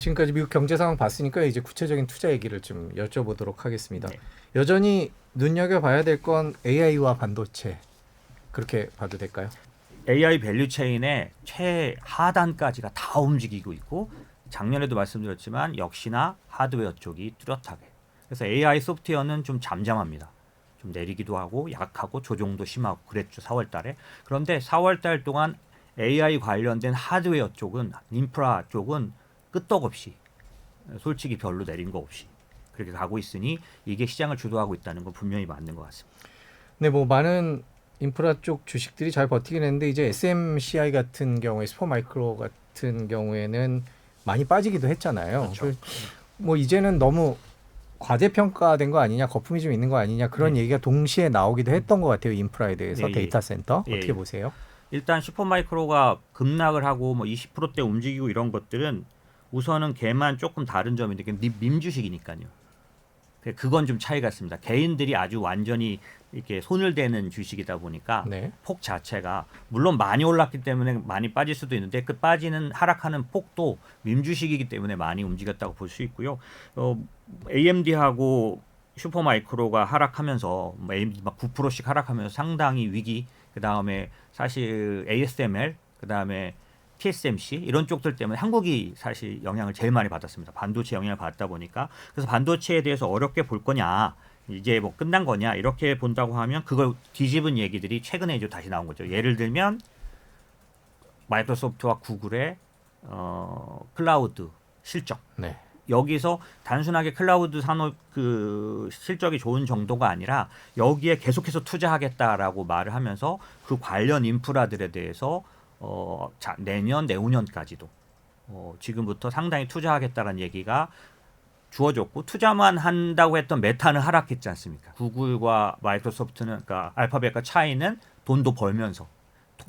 지금까지 미국 경제 상황 봤으니까 이제 구체적인 투자 얘기를 좀 여쭤보도록 하겠습니다. 네. 여전히 눈여겨 봐야 될 건 AI와 반도체 그렇게 봐도 될까요? AI 밸류 체인의 최하단까지가 다 움직이고 있고 작년에도 말씀드렸지만 역시나 하드웨어 쪽이 뚜렷하게. 그래서 AI 소프트웨어는 좀 잠잠합니다. 좀 내리기도 하고 약하고 조정도 심하고 그랬죠 4월 달에. 그런데 4월 달 동안 AI 관련된 하드웨어 쪽은 인프라 쪽은 끄떡없이 솔직히 별로 내린 거 없이 그렇게 가고 있으니 이게 시장을 주도하고 있다는 건 분명히 맞는 것 같습니다. 네, 뭐 많은 인프라 쪽 주식들이 잘 버티긴 했는데 이제 SMCI 같은 경우에 슈퍼마이크로 같은 경우에는 많이 빠지기도 했잖아요. 그렇죠. 그- 뭐 이제는 너무 과대평가된 거 아니냐, 거품이 좀 있는 거 아니냐 그런 네. 얘기가 동시에 나오기도 했던 것 같아요. 인프라에 대해서 네, 예. 데이터 센터 예, 어떻게 예. 보세요? 일단 슈퍼마이크로가 급락을 하고 뭐 20%대 움직이고 이런 것들은 우선은 걔만 조금 다른 점이 되게 밈주식이니까요. 그- 그건 좀 차이가 있습니다. 개인들이 아주 완전히 이렇게 손을 대는 주식이다 보니까 네, 폭 자체가 물론 많이 올랐기 때문에 많이 빠질 수도 있는데 그 빠지는 하락하는 폭도 밈주식이기 때문에 많이 움직였다고 볼 수 있고요. 어, AMD하고 슈퍼마이크로가 하락하면서 뭐 AMD 막 9%씩 하락하면서 상당히 위기. 그 다음에 사실 ASML, 그 다음에 TSMC 이런 쪽들 때문에 한국이 사실 영향을 제일 많이 받았습니다. 반도체 영향을 받다 보니까 그래서 반도체에 대해서 어렵게 볼 거냐 이제 뭐 끝난 거냐 이렇게 본다고 하면 그걸 뒤집은 얘기들이 최근에 이제 다시 나온 거죠. 예를 들면 마이크로소프트와 구글의 어, 클라우드 실적 네, 여기서 단순하게 클라우드 산업 그 실적이 좋은 정도가 아니라 여기에 계속해서 투자하겠다라고 말을 하면서 그 관련 인프라들에 대해서 어, 자, 내년 내후년까지도 어, 지금부터 상당히 투자하겠다라는 얘기가 주어졌고 투자만 한다고 했던 메타는 하락했지 않습니까? 구글과 마이크로소프트는 그러니까 알파벳과 차이는 돈도 벌면서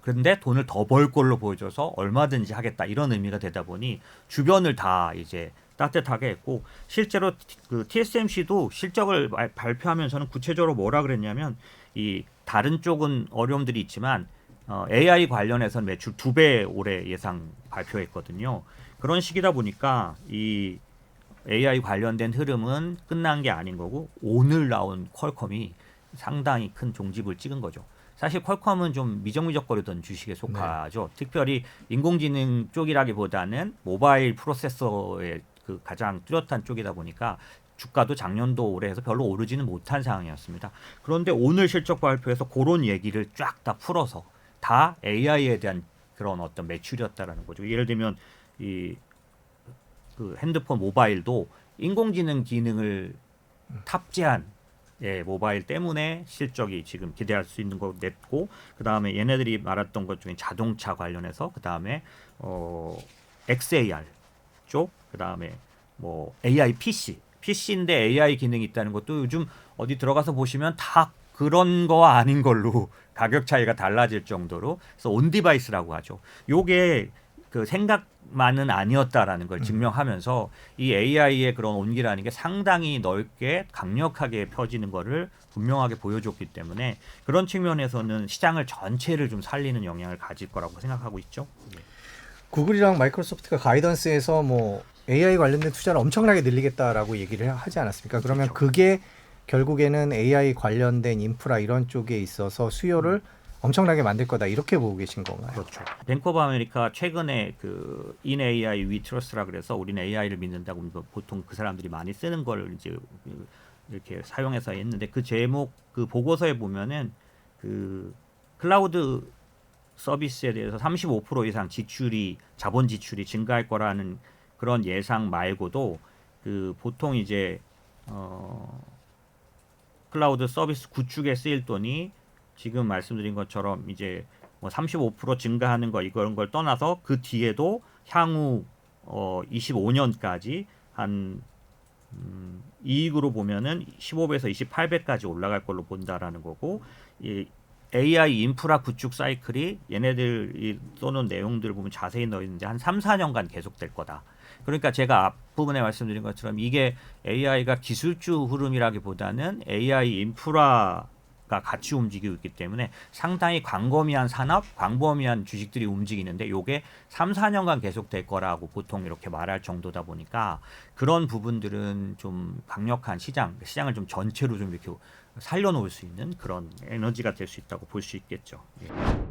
그런데 돈을 더 벌 걸로 보여줘서 얼마든지 하겠다 이런 의미가 되다 보니 주변을 다 이제 따뜻하게 했고 실제로 티- 그 TSMC도 실적을 발- 발표하면서는 구체적으로 뭐라 그랬냐면 이 다른 쪽은 어려움들이 있지만 어, AI 관련해서는 매출 두 배 올해 예상 발표했거든요. 그런 시기다 보니까 이 AI 관련된 흐름은 끝난 게 아닌 거고 오늘 나온 퀄컴이 상당히 큰 종집을 찍은 거죠. 사실 퀄컴은 좀 미적미적거리던 주식에 속하죠. 특별히 인공지능 쪽이라기보다는 모바일 프로세서의 그 가장 뚜렷한 쪽이다 보니까 주가도 작년도 올해에서 별로 오르지는 못한 상황이었습니다. 그런데 오늘 실적 발표에서 그런 얘기를 쫙 다 풀어서 다 AI에 대한 그런 어떤 매출이었다라는 거죠. 예를 들면 이 그 핸드폰 모바일도 인공지능 기능을 탑재한 예, 모바일 때문에 실적이 지금 기대할 수 있는 거 냈고 그 다음에 얘네들이 말했던 것 중에 자동차 관련해서 그 다음에 어 XAR 쪽, 그 다음에 뭐 AI PC, PC인데 AI 기능이 있다는 것도 요즘 어디 들어가서 보시면 다 그런 거와 아닌 걸로 가격 차이가 달라질 정도로 그래서 온 디바이스라고 하죠. 요게 그 생각만은 아니었다라는 걸 증명하면서 이 AI의 그런 온기라는 게 상당히 넓게 강력하게 펴지는 거를 분명하게 보여줬기 때문에 그런 측면에서는 시장을 전체를 좀 살리는 영향을 가질 거라고 생각하고 있죠. 구글이랑 마이크로소프트가 가이던스에서 뭐 AI 관련된 투자를 엄청나게 늘리겠다라고 얘기를 하지 않았습니까? 그러면 그렇죠. 그게 결국에는 AI 관련된 인프라 이런 쪽에 있어서 수요를 엄청나게 만들 거다 이렇게 보고 계신 건가요? 그렇죠. 뱅크 오브 아메리카 최근에 그 in AI we trust라 그래서 우리는 AI를 믿는다고 뭐 보통 그 사람들이 많이 쓰는 걸 이제 이렇게 사용해서 했는데 그 제목 그 보고서에 보면은 그 클라우드 서비스에 대해서 35% 이상 지출이 자본 지출이 증가할 거라는 그런 예상 말고도 그 보통 이제 어 클라우드 서비스 구축에 쓰일 돈이 지금 말씀드린 것처럼 이제 뭐 35% 증가하는 거 이런 걸 떠나서 그 뒤에도 향후 어 25년까지 한 음, 이익으로 보면은 15배에서 28배까지 올라갈 걸로 본다라는 거고 이 AI 인프라 구축 사이클이 얘네들이 쏘는 내용들을 보면 자세히 넣어 있는데 한 3, 4년간 계속될 거다. 그러니까 제가 앞부분에 말씀드린 것처럼 이게 AI가 기술주 흐름이라기보다는 AI 인프라 같이 움직이고 있기 때문에 상당히 광범위한 산업, 광범위한 주식들이 움직이는데 요게 3, 4년간 계속될 거라고 보통 이렇게 말할 정도다 보니까 그런 부분들은 좀 강력한 시장, 시장을 좀 전체로 좀 이렇게 살려놓을 수 있는 그런 에너지가 될 수 있다고 볼 수 있겠죠. 예.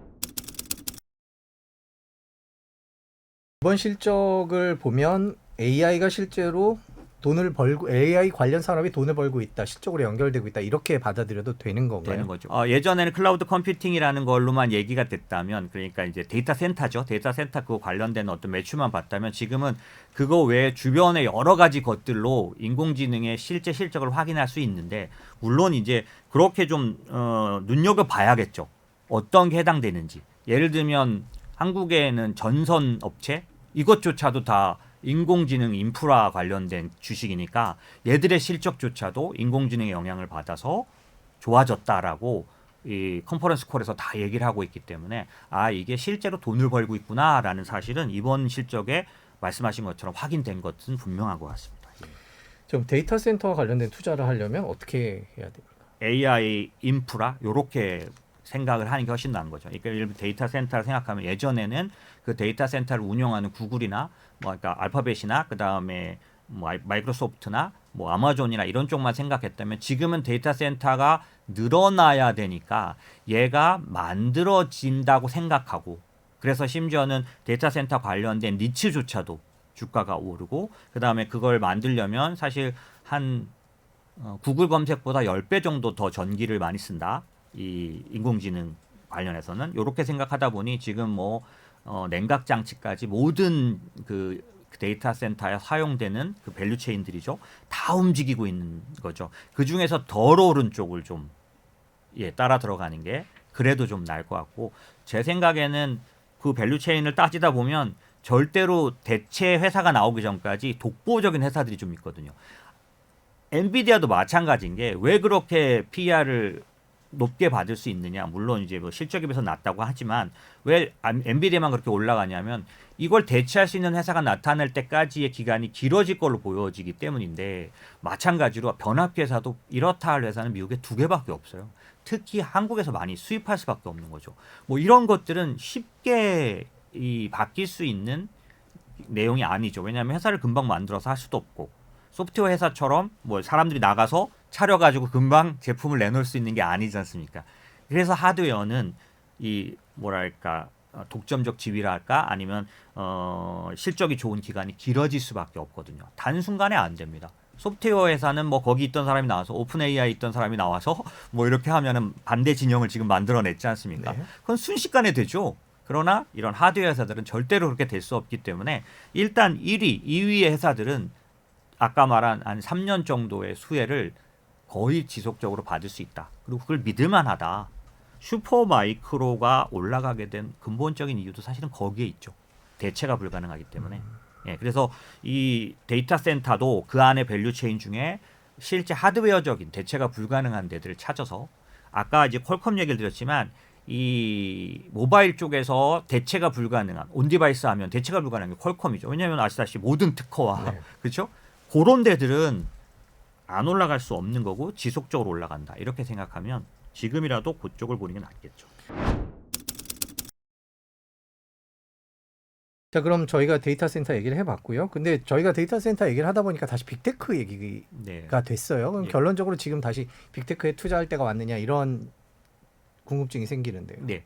이번 실적을 보면 AI가 실제로 돈을 벌고 AI 관련 산업이 돈을 벌고 있다, 실적으로 연결되고 있다 이렇게 받아들여도 되는 건가요? 되는 거죠. 어, 예전에는 클라우드 컴퓨팅이라는 걸로만 얘기가 됐다면, 그러니까 이제 데이터 센터죠. 데이터 센터 그 관련된 어떤 매출만 봤다면, 지금은 그거 외에 주변의 여러 가지 것들로 인공지능의 실제 실적을 확인할 수 있는데, 물론 이제 그렇게 좀 어, 눈여겨 봐야겠죠. 어떤 게 해당되는지. 예를 들면 한국에는 전선 업체 이것조차도 다 인공지능 인프라 관련된 주식이니까 얘들의 실적조차도 인공지능의 영향을 받아서 좋아졌다라고 이 컨퍼런스 콜에서 다 얘기를 하고 있기 때문에 아 이게 실제로 돈을 벌고 있구나라는 사실은 이번 실적에 말씀하신 것처럼 확인된 것은 분명한 것 같습니다. 좀 데이터 센터와 관련된 투자를 하려면 어떻게 해야 됩니까? AI 인프라 요렇게 생각을 하는 게 훨씬 나은 거죠. 그러니까 예를 데이터 센터를 생각하면 예전에는 그 데이터 센터를 운영하는 구글이나 뭐 그러니까 알파벳이나 그 다음에 뭐 아이- 마이크로소프트나 뭐 아마존이나 이런 쪽만 생각했다면 지금은 데이터 센터가 늘어나야 되니까 얘가 만들어진다고 생각하고 그래서 심지어는 데이터 센터 관련된 니치조차도 주가가 오르고 그다음에 그걸 만들려면 사실 한 어, 구글 검색보다 10배 정도 더 전기를 많이 쓴다. 이 인공지능 관련해서는 이렇게 생각하다 보니 지금 뭐 어, 냉각 장치까지 모든 그 데이터 센터에 사용되는 그 밸류 체인들이죠. 다 움직이고 있는 거죠. 그 중에서 덜 오른 쪽을 좀 예, 따라 들어가는 게 그래도 좀 나을 것 같고 제 생각에는 그 밸류 체인을 따지다 보면 절대로 대체 회사가 나오기 전까지 독보적인 회사들이 좀 있거든요. 엔비디아도 마찬가지인 게 왜 그렇게 PR을 높게 받을 수 있느냐 물론 이제 뭐 실적에 비해서 낮다고 하지만 왜 안- 엔비디아만 그렇게 올라가냐면 이걸 대체할 수 있는 회사가 나타날 때까지의 기간이 길어질 걸로 보여지기 때문인데 마찬가지로 변압기회사도 이렇다 할 회사는 미국에 두 개밖에 없어요. 특히 한국에서 많이 수입할 수밖에 없는 거죠. 뭐 이런 것들은 쉽게 이 바뀔 수 있는 내용이 아니죠. 왜냐하면 회사를 금방 만들어서 할 수도 없고 소프트웨어 회사처럼 뭐 사람들이 나가서 차려가지고 금방 제품을 내놓을 수 있는 게 아니지 않습니까? 그래서 하드웨어는 이 뭐랄까 어, 독점적 지위랄까 아니면 어, 실적이 좋은 기간이 길어질 수밖에 없거든요. 단순간에 안 됩니다. 소프트웨어 회사는 뭐 거기 있던 사람이 나와서 오픈 AI 있던 사람이 나와서 뭐 이렇게 하면은 반대 진영을 지금 만들어냈지 않습니까? 네. 그건 순식간에 되죠. 그러나 이런 하드웨어 회사들은 절대로 그렇게 될 수 없기 때문에 일단 1위, 2위의 회사들은 아까 말한 한 3년 정도의 수혜를 거의 지속적으로 받을 수 있다. 그리고 그걸 믿을 만하다. 슈퍼 마이크로가 올라가게 된 근본적인 이유도 사실은 거기에 있죠. 대체가 불가능하기 때문에. 예, 그래서 이 데이터 센터도 그 안에 밸류 체인 중에 실제 하드웨어적인 대체가 불가능한 데들을 찾아서 아까 이제 퀄컴 얘기를 드렸지만 이 모바일 쪽에서 대체가 불가능한 온 디바이스 하면 대체가 불가능한 게 퀄컴이죠. 왜냐하면 아시다시피 모든 특허와 네. 그렇죠? 그런 데들은 안 올라갈 수 없는 거고 지속적으로 올라간다. 이렇게 생각하면 지금이라도 그쪽을 보는 게 낫겠죠. 자, 그럼 저희가 데이터 센터 얘기를 해봤고요. 근데 저희가 데이터 센터 얘기를 하다 보니까 다시 빅테크 얘기가 네. 됐어요. 그럼 예. 결론적으로 지금 다시 빅테크에 투자할 때가 왔느냐 이런 궁금증이 생기는데요. 네.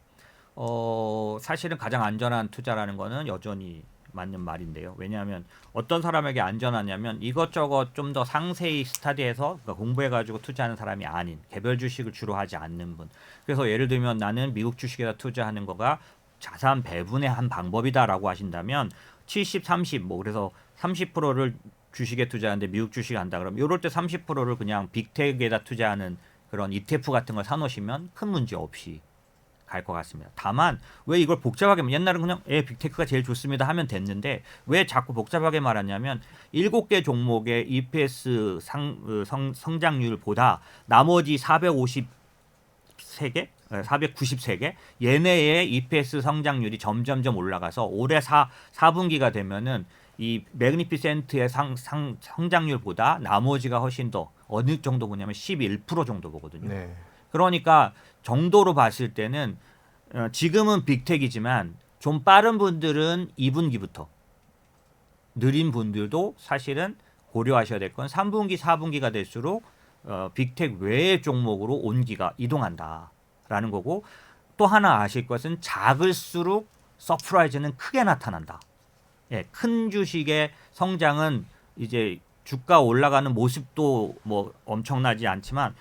어, 사실은 가장 안전한 투자라는 거는 여전히 맞는 말인데요. 왜냐하면 어떤 사람에게 안전하냐면 이것저것 좀 더 상세히 스타디해서 그러니까 공부해가지고 투자하는 사람이 아닌 개별 주식을 주로 하지 않는 분. 그래서 예를 들면 나는 미국 주식에다 투자하는 거가 자산 배분의 한 방법이다라고 하신다면 70, 30, 뭐 그래서 30%를 주식에 투자하는데 미국 주식 한다 그러면 이럴 때 30%를 그냥 빅텍에다 투자하는 그런 ETF 같은 걸 사놓으시면 큰 문제 없이 갈 것 같습니다. 다만 왜 이걸 복잡하게 옛날은 그냥 예 빅테크가 제일 좋습니다 하면 됐는데 왜 자꾸 복잡하게 말하냐면 일곱 개 종목의 EPS 상, 어, 성, 성장률보다 나머지 453개 493개 얘네의 EPS 성장률이 점점점 올라가서 올해 4, 4분기가 되면은 이 매그니피센트의 상, 상, 성장률보다 나머지가 훨씬 더 어느 정도 보냐면 11% 정도 보거든요. 네. 그러니까 정도로 봤을 때는 어, 지금은 빅텍이지만 좀 빠른 분들은 2분기부터 느린 분들도 사실은 고려하셔야 될 건 3분기, 4분기가 될수록 어, 빅텍 외의 종목으로 온기가 이동한다라는 거고 또 하나 아실 것은 작을수록 서프라이즈는 크게 나타난다. 예, 큰 주식의 성장은 이제 주가 올라가는 모습도 뭐 엄청나지 않지만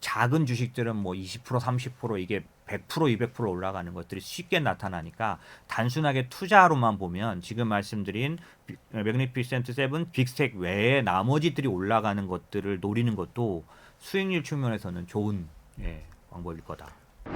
작은 주식들은 뭐 20% 30% 이게 100% 200% 올라가는 것들이 쉽게 나타나니까 단순하게 투자로만 보면 지금 말씀드린 매그니피센트 세븐 빅스텍 외에 나머지들이 올라가는 것들을 노리는 것도 수익률 측면에서는 좋은 예, 방법일 거다.